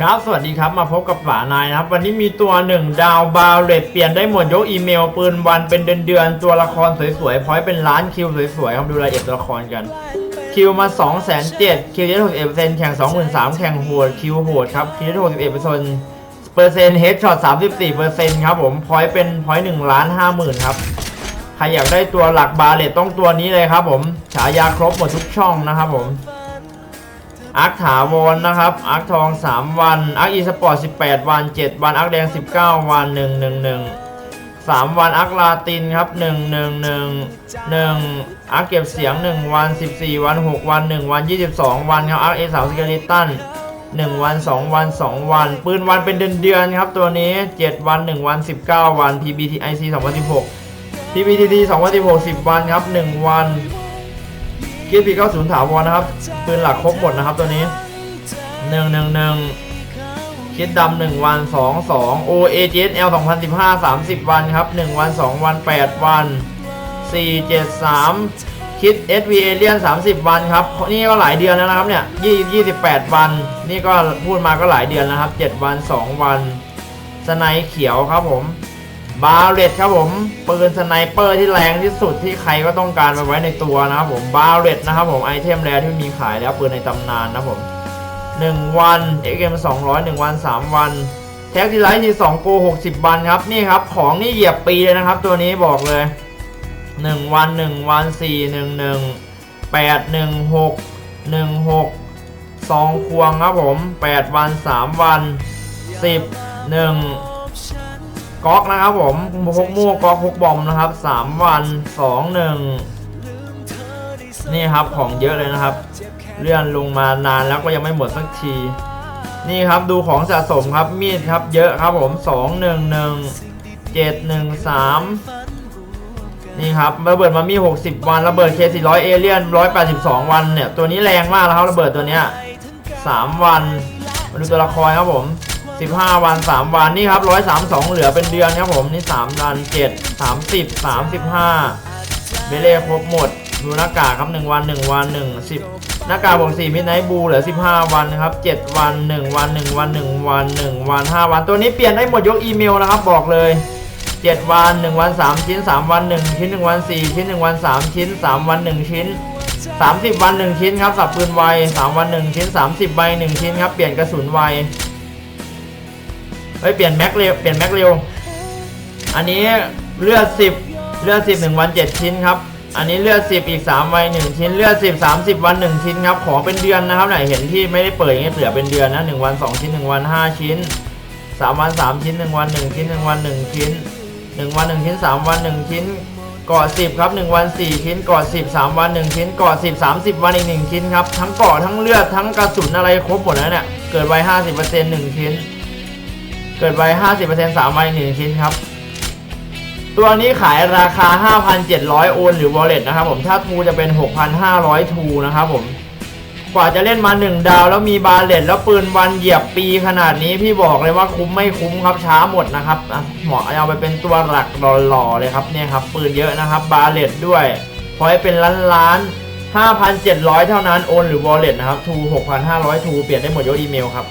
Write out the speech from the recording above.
ครับสวัสดีครับมาพบกับฝานายนะครับ วันนี้มีตัวหนึ่งดาวบาวเลตเปลี่ยนได้หมดยกอีเมล ปืนวันเป็นเดือนเดือนๆตัวละครสวยๆพอยต์เป็นล้านคิวสวยๆครับดูรายละเอียดตัวละครกัน คิวมา2 0 0 0 0 0คิวได้61%แข่ง23,000แข่งโหดคิวโหดครับคิวได้61%เปอร์เซ็นต์เฮดช็อต34%ครับผมพอยต์เป็นพอยต์1ล้าน50,000ครับใครอยากได้ตัวหลักบาเลตต้องตัวนี้เลยครับผมฉายาครบหมดทุกช่องนะครับผม อาร์คถาวรนะครับ อาร์คทอง 3 วัน อาร์คอีสปอร์ต18 วัน 7 วัน อาร์คแดง 19 วัน 1 1 1 3 วัน อาร์คลาตินครับ 1 1 1 1 อาร์คเก็บเสียง 1 วัน 14 วัน 6 วัน 1 วัน 22 วันครับ อาร์คเอสาวสเกลิตัน1 วัน 2 วัน 2 วัน ปืนวันเป็นเดือนเดือนครับตัวนี้ 7 วัน 1 วัน 19 วัน PBTIC 2016 PBTT 2016 10 วันครับ 1 วัน เกียร์ปีเก้าศูนย์ถาวรนะครับปืนหลักครบหมดนะครับตัวนี้หนึ่งหนึ่งหนึ่งคิดดำหนึ่งวันสองสองโอเอเจสเอลสองพันสิบห้าสามสิบวันครับหนึ่งวันสองวันแปดวันสี่เจ็ดสามคิด s อสเอเลียนสามสิบวันครับ นี่ก็หลายเดือนแล้วนะครับเนี่ยยี่ยี่สิบแปดวัน นี่ก็พูดมาก็หลายเดือนแล้วครับเจ็ดวันสองวัน สไนเขียวครับผม บาเลตครับผมปืนสไนเปอร์ที่แรงที่สุดที่ใครก็ต้องการไปไว้ในตัวนะครับผมบาเลตนะครับผมไอเทมแรที่มีขายแล้วปืนในตำนานนะครับผม1วัน XM 200 1วัน 3 วันแท็กที่ไลท์ที่2โก60วันครับนี่ครับของนี่เหยียบปีเลยนะครับตัวนี้บอกเลย 1 วัน 1 วัน 4 1 1 8 1 6 1 6 2 ควงครับผม 8 วัน 3 วัน 10 1 ก๊อกนะครับผมพกมู่ก๊อกพกบอมนะครับ3วัน2 1นี่ครับของเยอะเลยนะครับ เลื่อนลงมานานแล้วก็ยังไม่หมดสักที นี่ครับดูของสะสมครับมีดครับเยอะครับผม2 1 1 7 1 3นี่ครับระเบิดมามี60วันระเบิดเค400เอเลียน182วันเนี่ยตัวนี้แรงมากแล้วครับระเบิดตัวเนี้ย3วันมาดูตัวละครครับผม 15 วัน 3 วันนี่ครับ132 เหลือเป็นเดือนครับผมนี่3วัน7 30 35เบเล่ครบหมด ดูหน้ากากครับ 1 วัน 1 วัน 1 10 หน้ากากผม4มิดไนท์บูเหลือ 15 วันนะครับ 7 วัน 1 วัน 1 วัน 1 วัน 1 วัน 5 วัน ตัวนี้เปลี่ยนได้หมดยกอีเมลนะครับบอกเลย 7 วัน 1 วัน 3 ชิ้น 3 วัน 1 ชิ้น 1 วัน 4 ชิ้น 1 วัน 3 ชิ้น 3 วัน 1 ชิ้น30 วัน 1 ชิ้นครับสับปืนไว 3 วัน 1 ชิ้น 30ใบ1ชิ้นครับเปลี่ยนกระสุนไว เฮ้ยเปลี่ยนแม็กเร็วเปลี่ยนแม็กเร็ว อันนี้เลือด10เลือด10 1วัน7ชิ้นครับ อันนี้เลือด10อีก3วัน1ชิ้น เลือด10 30วัน1ชิ้นครับ ขอเป็นเดือนนะครับไหนเห็นที่ไม่ได้เปิดอย่างเงี้ยเหลือเป็นเดือนนะ1วัน2ชิ้น1วัน5ชิ้น3วัน3ชิ้น1วัน1ชิ้น1วัน1ชิ้น1วัน1ชิ้น3วัน1ชิ้นกาะ10ครับ1วัน4ชิ้นกาะ10 3วัน1ชิ้นกาะ10 30วันอีก1ชิ้นครับทั้งเกาะทั้งเลือดทั้งกระสุนอะไรครบหมดแล้วเนี่ยเกิดไว50% 1ชิ้น เกิดไว้50% 3วันอีก1ชิ้นครับ ตัวนี้ขายราคา5,700โอนหรือ wallet นะครับผมถ้าทูจะเป็น6,500ทูนะครับผมกว่าจะเล่นมา1ดาวแล้วมีบาเลตแล้วปืนวันเหยียบปีขนาดนี้พี่บอกเลยว่าคุ้มไม่คุ้มครับช้าหมดนะครับเหมาะเอาไปเป็นตัวหลักหล่อๆเลยครับเนี่ยครับปืนเยอะนะครับบาเลตด้วยพอให้เป็นล้านล้านๆ5,700 เท่านั้นโอนหรือ wallet นะครับทู6,500ทูเปลี่ยนได้หมดยกอีเมลครับ